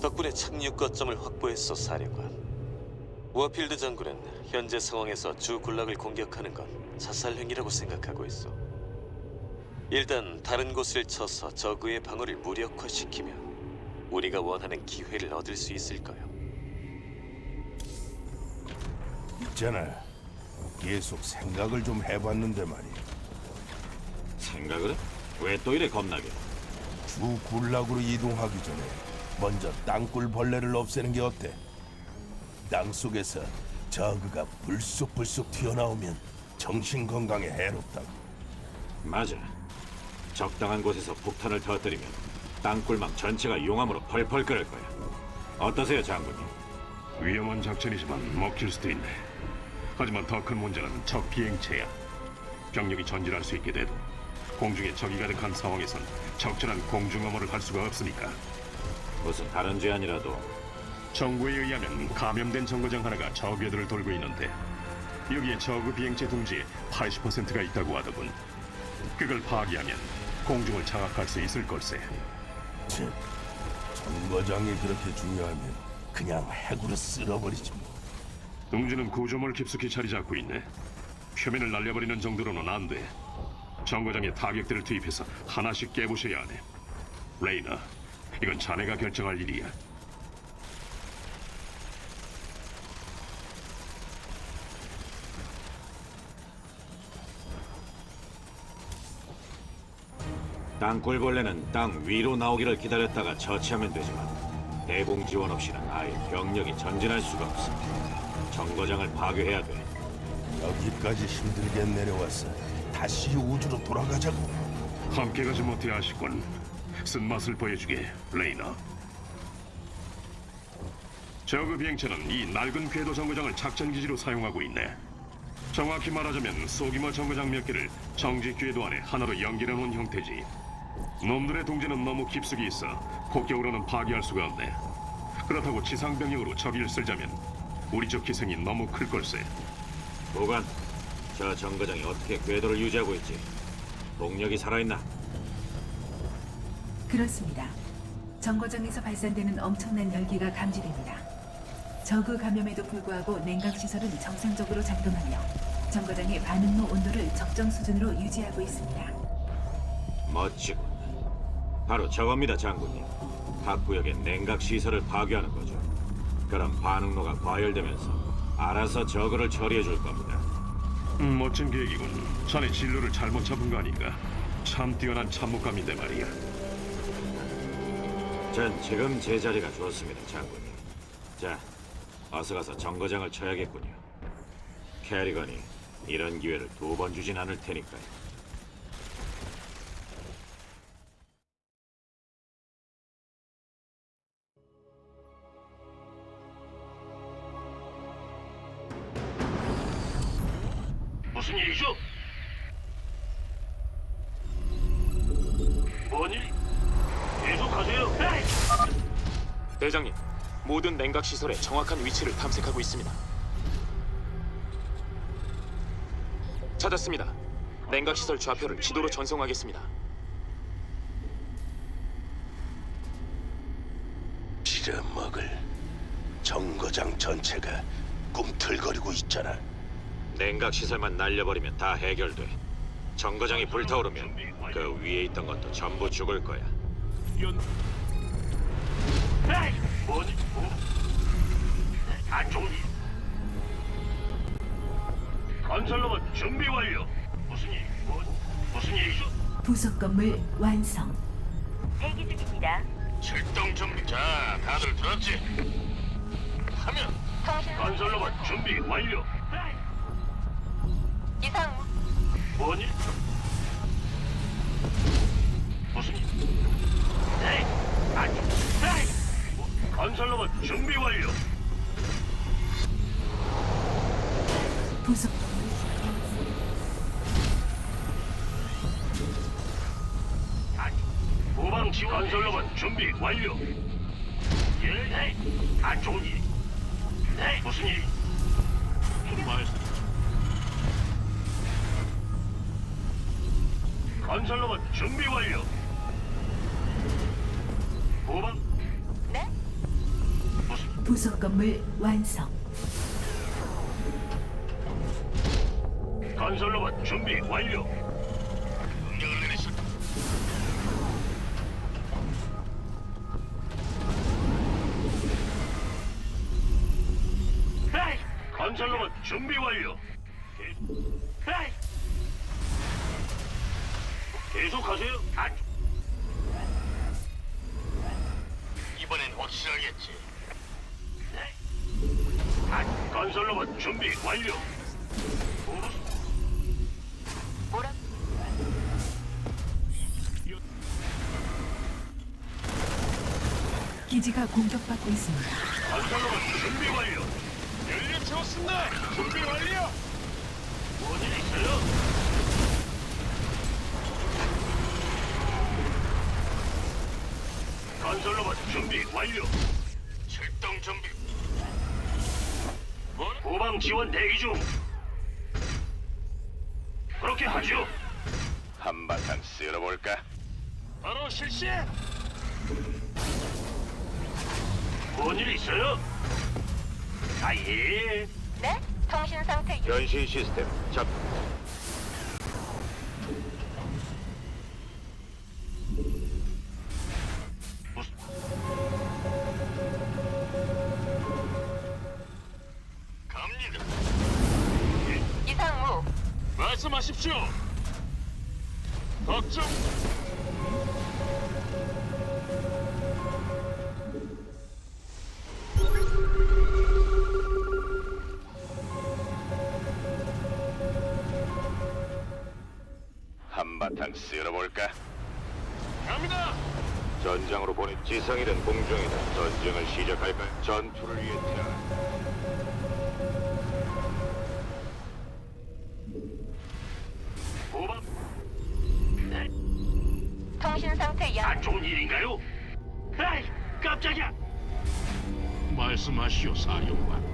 덕분에 착륙 거점을 확보했어, 사령관. 워필드 장군은 현재 상황에서 주 군락을 공격하는 건 자살 행위라고 생각하고 있어. 일단 다른 곳을 쳐서 적의 방어를 무력화시키면 우리가 원하는 기회를 얻을 수 있을 거야. 있잖아. 계속 생각을 좀 해봤는데 말이야. 생각을 해? 왜 또 이래 겁나게? 주 군락으로 이동하기 전에 먼저 땅굴 벌레를 없애는 게 어때? 땅 속에서 저그가 불쑥불쑥 튀어나오면 정신 건강에 해롭다고. 맞아. 적당한 곳에서 폭탄을 터뜨리면 땅굴망 전체가 용암으로 펄펄 끓을 거야. 어떠세요, 장군님? 위험한 작전이지만 먹힐 수도 있네. 하지만 더 큰 문제는 적 비행체야. 병력이 전진할 수 있게 돼도 공중에 적이 가득한 상황에선 적절한 공중 엄호를 할 수가 없으니까. 무슨 다른 죄안이라도 정부에 의하면 감염된 정거장 하나가 저궤도를 돌고 있는데 여기에 저그 비행체 둥지의 80%가 있다고 하더군. 그걸 파괴하면 공중을 장악할 수 있을 걸세. 즉, 정거장이 그렇게 중요하면 그냥 핵으로 쓸어버리지 뭐. 둥지는 구조물 깊숙이 자리 잡고 있네. 표면을 날려버리는 정도로는 안 돼. 정거장에 타격대를 투입해서 하나씩 깨부셔야 하네. 레이나, 이건 자네가 결정할 일이야. 땅굴벌레는 땅 위로 나오기를 기다렸다가 처치하면 되지만 대공 지원 없이는 아예 병력이 전진할 수가 없어. 정거장을 파괴해야 돼. 여기까지 힘들게 내려왔어. 다시 우주로 돌아가자고. 함께 가지 못해 아쉽군. 쓴맛을 보여주게, 레이나. 저그 비행체는 이 낡은 궤도 정거장을 작전기지로 사용하고 있네. 정확히 말하자면 소규모 정거장 몇 개를 정지 궤도 안에 하나로 연결해 놓은 형태지. 놈들의 동지는 너무 깊숙이 있어 폭격으로는 파괴할 수가 없네. 그렇다고 지상 병력으로 적을 쓸자면 우리 쪽 희생이 너무 클 걸세. 보관, 저 정거장이 어떻게 궤도를 유지하고 있지? 동력이 살아있나? 그렇습니다. 정거장에서 발산되는 엄청난 열기가 감지됩니다. 저그 감염에도 불구하고 냉각 시설은 정상적으로 작동하며 정거장의 반응로 온도를 적정 수준으로 유지하고 있습니다. 멋지군. 바로 저겁니다, 장군님. 각 구역의 냉각 시설을 파괴하는 거죠. 그럼 반응로가 과열되면서 알아서 저거를 처리해 줄 겁니다. 음, 멋진 계획이군. 자네 진로를 잘못 잡은 거 아닌가? 참 뛰어난 참모감인데 말이야. 전 지금 제 자리가 좋습니다, 장군님. 자, 어서 가서 정거장을 쳐야겠군요. 캐리건이 이런 기회를 두 번 주진 않을 테니까요. 무슨 일이죠? 뭔 일? 계속하세요. 대장님, 모든 냉각 시설의 정확한 위치를 탐색하고 있습니다. 찾았습니다. 냉각 시설 좌표를 지도로 전송하겠습니다. 빌어먹을 정거장 전체가 꿈틀거리고 있잖아. 냉각 시설만 날려버리면 다 해결돼. 정거장이 불타오르면 그 위에 있던 것도 전부 죽을 거야. 뭐지? 안 좋은 일. 건설로봇 준비 완료. 무슨 일? 뭐, 무슨 일이죠? 부속 건물 완성. 대기 중입니다. 출동 준비. 자, 다들 들었지? 하면 건설로봇 준비 완료. 이상 뭔 일? 무슨 일? 네, 아니, 네. 건설로봇 준비 완료. 부속 후방 지원 건설로봇 준비 완료. 예, 네. 안 좋은 일. 네, 무슨 일? 말씀. 건설로봇 준비 완료. 5번 네? 부속 건물 완성. 건설로봇 준비 완료. 건설로봇 준비 완료. 출동 준비. 후방 지원 대기 중. 그렇게 하죠. 한바탕 쓸어볼까? 바로 실시. 뭔일 있어요? 아 예. 네? 통신 상태 유... 변신 시스템 작. 한바탕 쓸어볼까? 갑니다. 전장으로 보내 지성이든 공중이든 전쟁을 시작할까? 전투를 위해 태어난 고방 통신 상태 양안 좋은 일인가요? 에이, 깜짝이야. 말씀하시오, 사령관.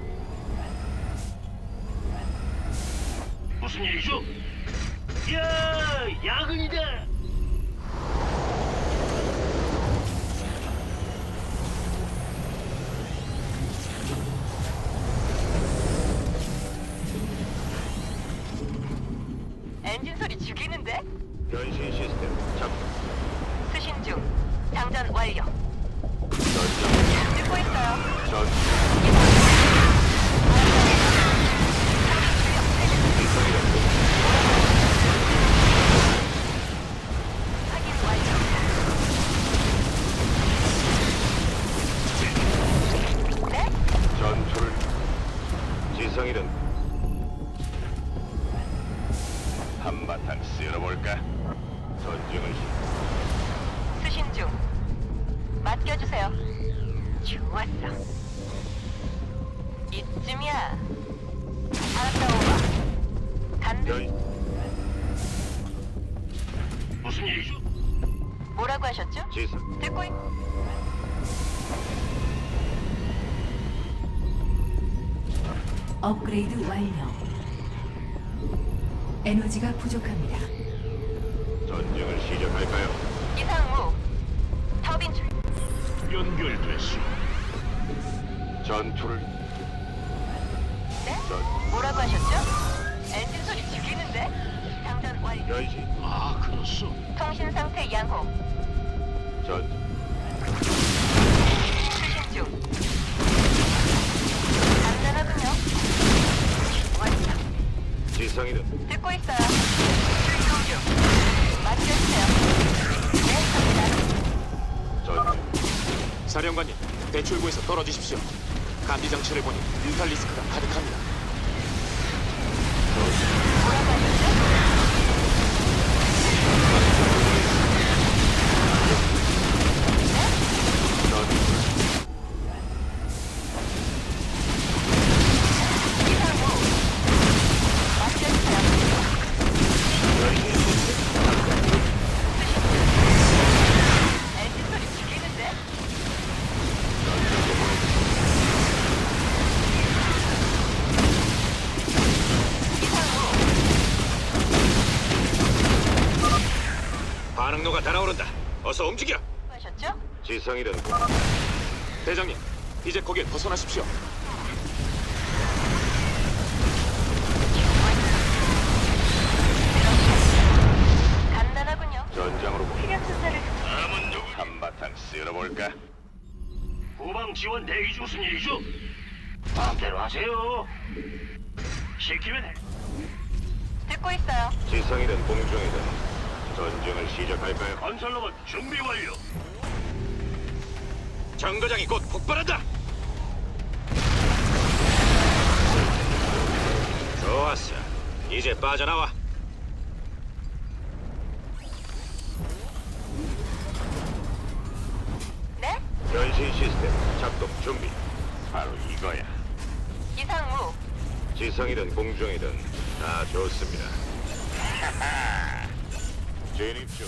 엔진 소리 죽이는데? 변신 시스템 작. 수신 중. 장전 완료. 전장. 듣고 있어요. 전 확인 업그레이드 완료. 에너지가 부족합니다. 전쟁을 시작할까요? 이상무 터빈 출... 연결됐소. 전투를 네? 전 뭐라고 하셨죠? 엔진 소리 죽이는데? 장전 완료 변신 아, 그렇소. 통신 상태 양호 전 지성이든 듣고 있어요 맡겨주세요 네 전쟁 사령관님, 대출구에서 떨어지십시오. 감지 장치를 보니 뮤탈 리스크가 가득합니다. 어서 움직여. 하셨죠? 지성이든 대장님, 이제 거기에 벗어나십시오. 간단하군요. 전장으로 보- 필요 순서를 한바탕 쓸어볼까? 후방 지원 대기 중 무슨 일이죠? 마음대로 하세요. 시키면 해. 듣고 있어요. 지성이든 공중이든 전쟁을 시작할까요? 건설로봇 준비 완료. 정거장이 곧 폭발한다. 좋았어. 이제 빠져나와. 네? 변신 시스템 작동 준비. 바로 이거야. 이상무. 지성이든 공중이든 다 좋습니다. 진입 중.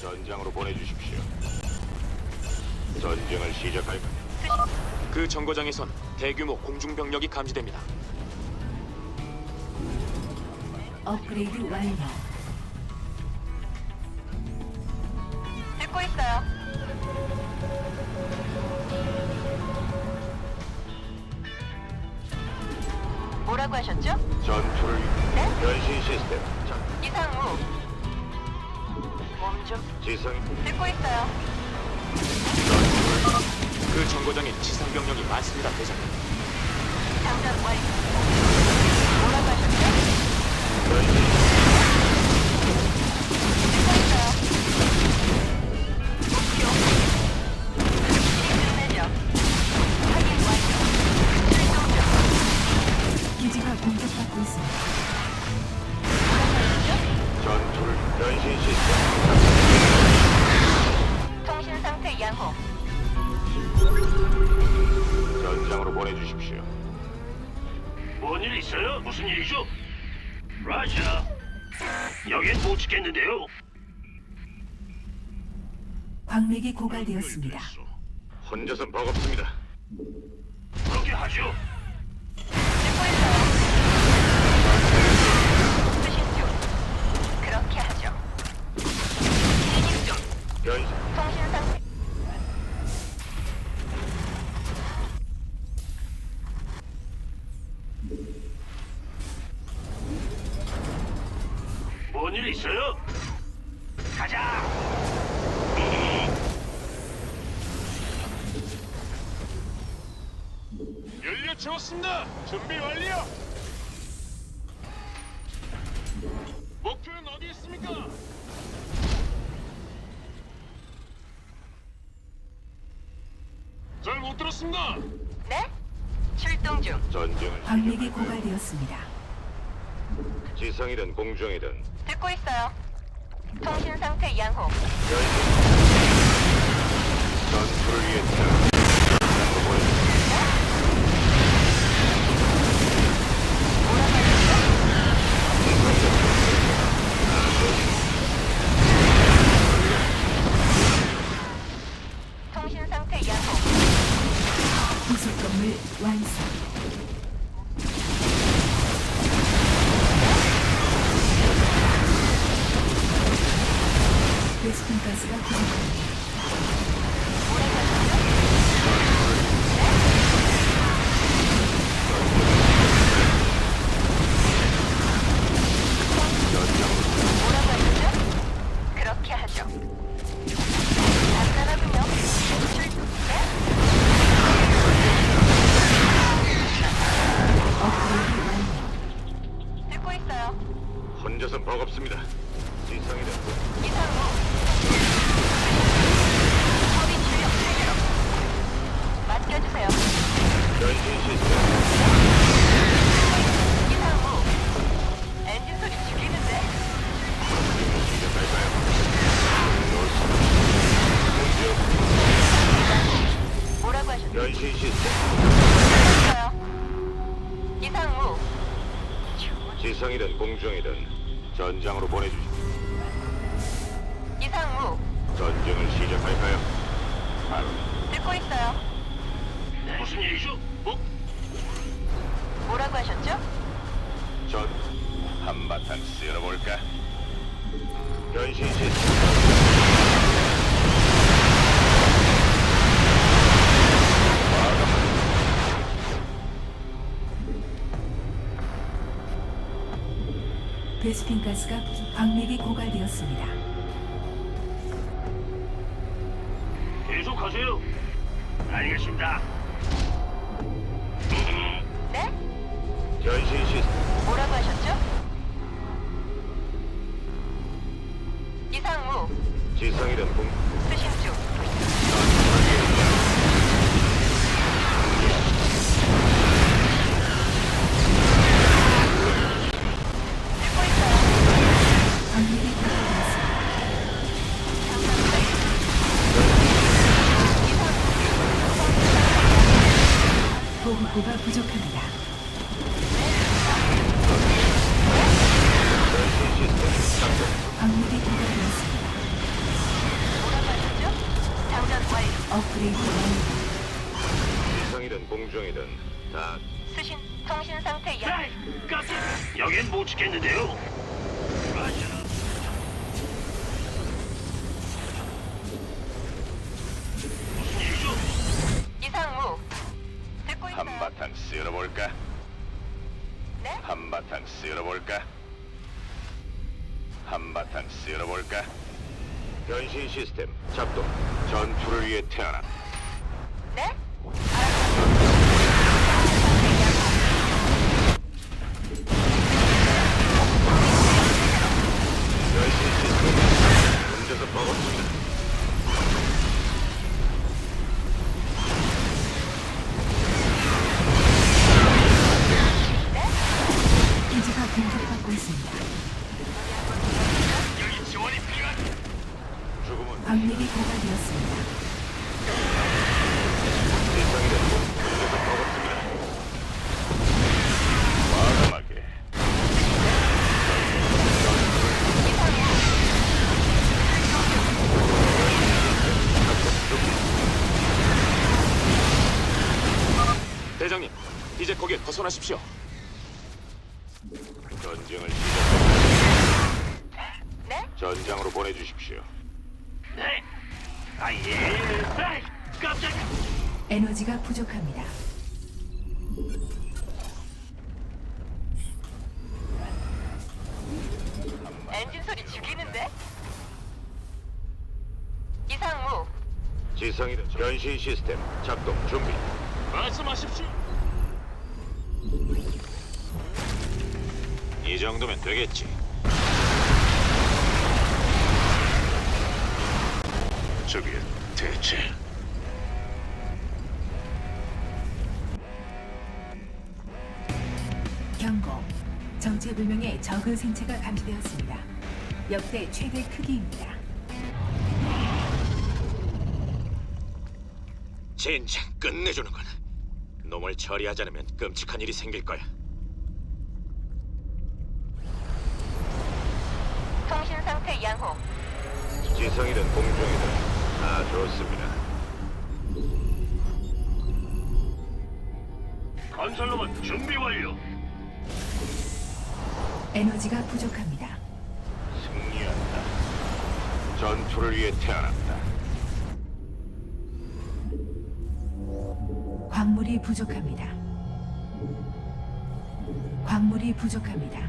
전장으로 보내주십시오. 전쟁을 시작할까? 그 정거장에선 대규모 공중 병력이 감지됩니다. 업그레이드 완료. 듣고 있어요. 뭐라고 하셨죠? 전투를 네? 변신 시스템 작 이상무. 몸 좀 지성 듣고 있어요. 그 정거장엔 지상 병력이 많습니다, 대장님. 장전 완료. 뭐라고 하셨죠? 변신 변신 시스템 통신 상태 양호. 전장으로 보내주십시오. 뭔 일 있어요? 무슨 일이죠? 라자. 여긴 못 지켰는데요. 광맥이 고갈되었습니다. 혼자선 버겁습니다. 그렇게 하죠. 채웠습니다. 준비 완료. 목표는 어디 있습니까? 잘 못 들었습니다. 네? 출동 중. 전쟁을 광맥이 고갈되었습니다. 지성이든 공중이든 듣고 있어요. 통신 상태 양호. 전투를 위해 건 지성이든 공중이든 전장으로 보내주십시오. 이상무. 전쟁을 시작할까요? 바로 듣고 있어요. 무슨 일이죠? 뭐? 뭐라고 하셨죠? 전 한바탕 쓸어볼까? 변신 시스템 베스핀 가스가 광맥이 고갈되었습니다. 계속하세요. 알겠습니다. 네? 변신 시스템 뭐라고 하셨죠? 이상무 지성이든 공 수신 지켰는데요. 라자. 무슨 일이죠? 이상무 듣고 있어요. 한바탕 쓸어볼까? 네? 한바탕 쓸어볼까? 한바탕 쓸어볼까? 변신 시스템 작동. 전투를 위해 태어난 벗어나십시오. 전쟁을 시작. 네? 전장으로 보내주십시오. 네. 아 예. 에이, 깜짝이야. 에너지가 부족합니다. 엔진 소리 죽이는데? 이상무 지성이든 변신 시스템 작동 준비. 말씀하십시오. 이 정도면 되겠지. 저게 대체 경고. 정체불명의 적의 생체가 감지되었습니다. 역대 최대 크기입니다. 진짜 끝내주는군. 놈을 처리하지 않으면 끔찍한 일이 생길 거야. 통신 상태 양호. 지성이든 공중이든 다 좋습니다. 건설로만 준비 완료. 에너지가 부족합니다. 승리한다. 전투를 위해 태어났다. 광물이 부족합니다. 광물이 부족합니다.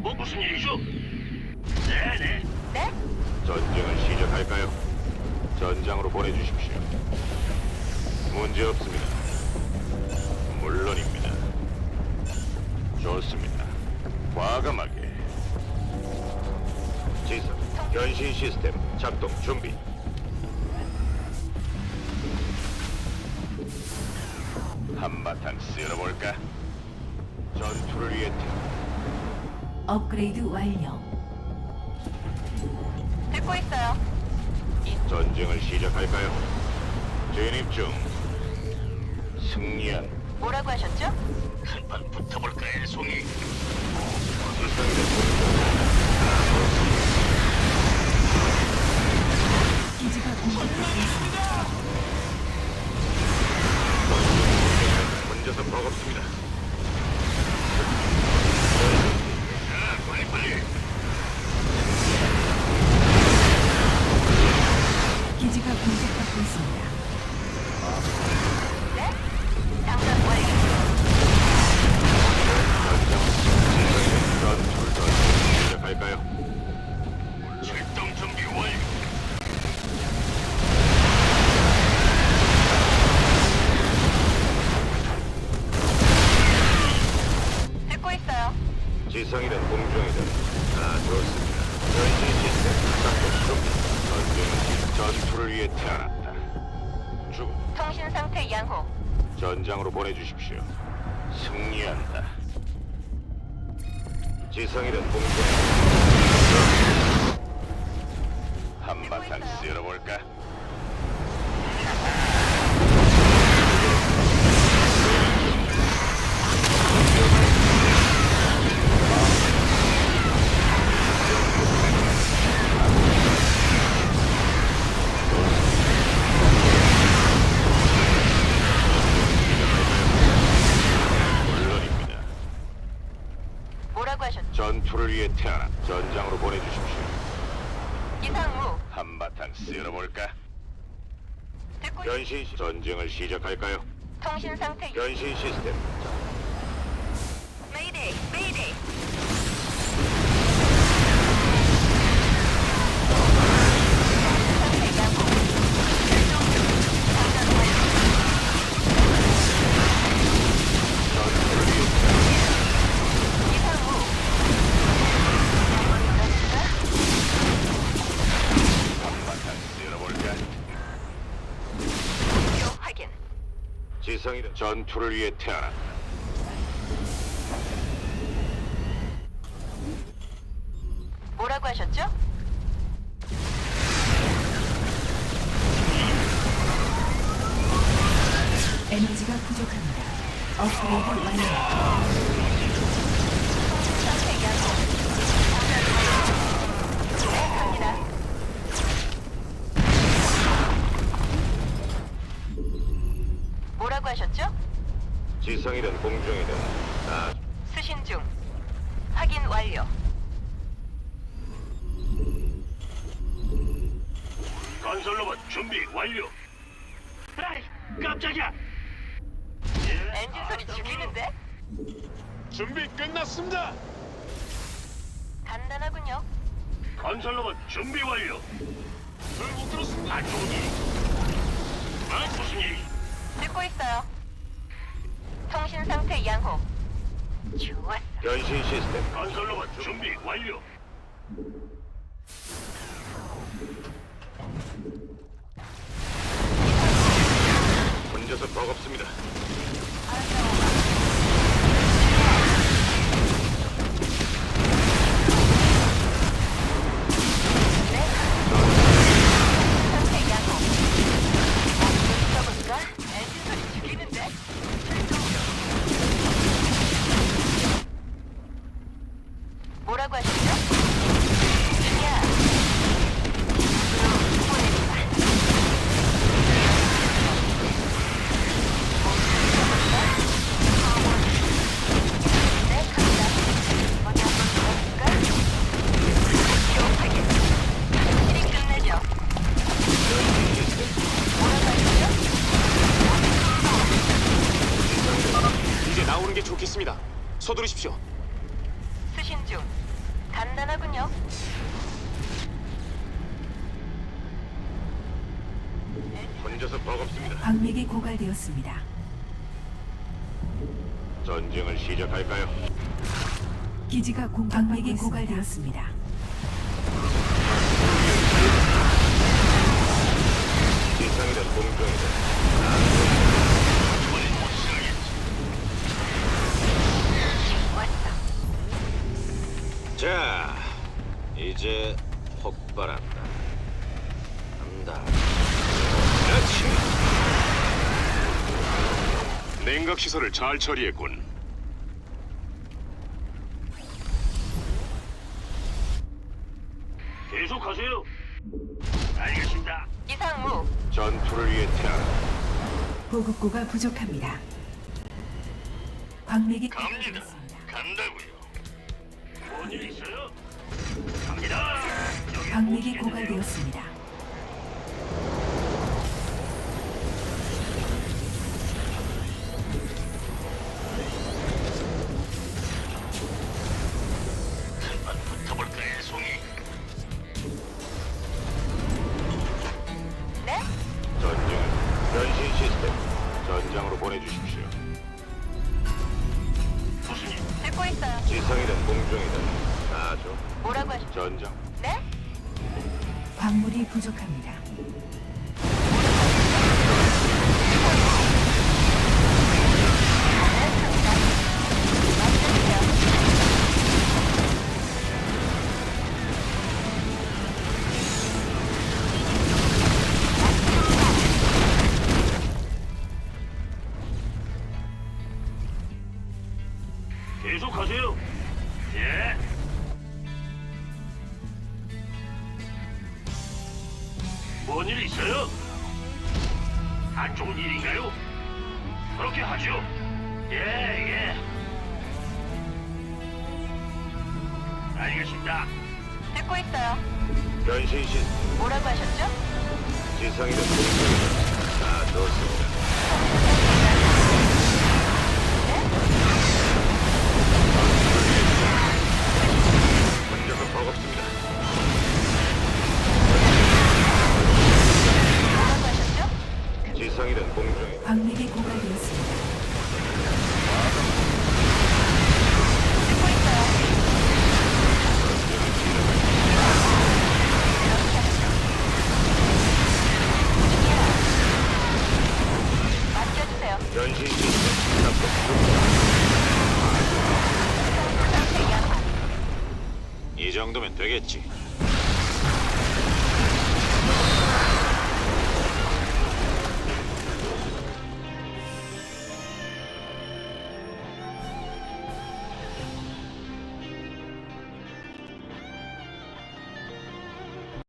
뭐 무슨 일이죠? 네네. 네? 전쟁을 시작할까요? 전장으로 보내주십시오. 문제 없습니다. 물론입니다. 좋습니다. 과감하게. 지성, 변신 시스템 작동 준비. 업그레이드 완료. 듣고 있어요. 전쟁을 시작할까요? 진입 중. 승리한 뭐라고 하셨죠? 한판 붙어볼까요, 송이? 기지가 공격받고 있습니다. 혼자서 버겁습니다. 빨리. 기지가 공격받고 있습니다. 지성이든 공중이든 다 아, 좋습니다. 전시 시스템 작동 전쟁은 전투를 위해 태어났다. 죽 통신 상태 양호. 전장으로 보내주십시오. 승리한다. 지성이든 공중이든 한바탕 쓸어볼까? 있... 변신 시- 전쟁을 시작할까요? 통신 상태 변신 시스템 메이데이. 메이데이. 전투를 위해 태어난 뭐라고 하셨죠? 에너지가 부족합니다. 업그레이드 완료. 갑니다. 뭐라고 하셨죠? 지성이든 공중이든 다 수신 중. 확인 완료. 건설로봇 준비 완료. 에이, 깜짝이야. 엔진 소리 죽이는데? 준비 끝났습니다. 간단하군요. 건설로봇 준비 완료. 잘못 들었습니다. 안 좋은 일. 아, 무슨 일? 듣고 있어요. 통신 상태 양호. 좋았어. 변신 시스템 건설로봇 준비 완료. 좋겠습니다. 서두르십시오. 수신 중. 간단하군요. 혼자서 버겁습니다. 광맥이 고갈되었습니다. 전쟁을 시작할까요? 기지가 공 광맥이 고갈되었습니다. 이제 폭발한다. 간다. 그렇지. 냉각 시설을 잘 처리했군. 계속하세요. 알겠습니다. 이상무. 전투를 위해 태어난 보급고가 부족합니다. 광맥이 갑니다. 고갈되었습니다. 간다고요. 뭔일 있어요? 광맥이 못 고갈되었습니다.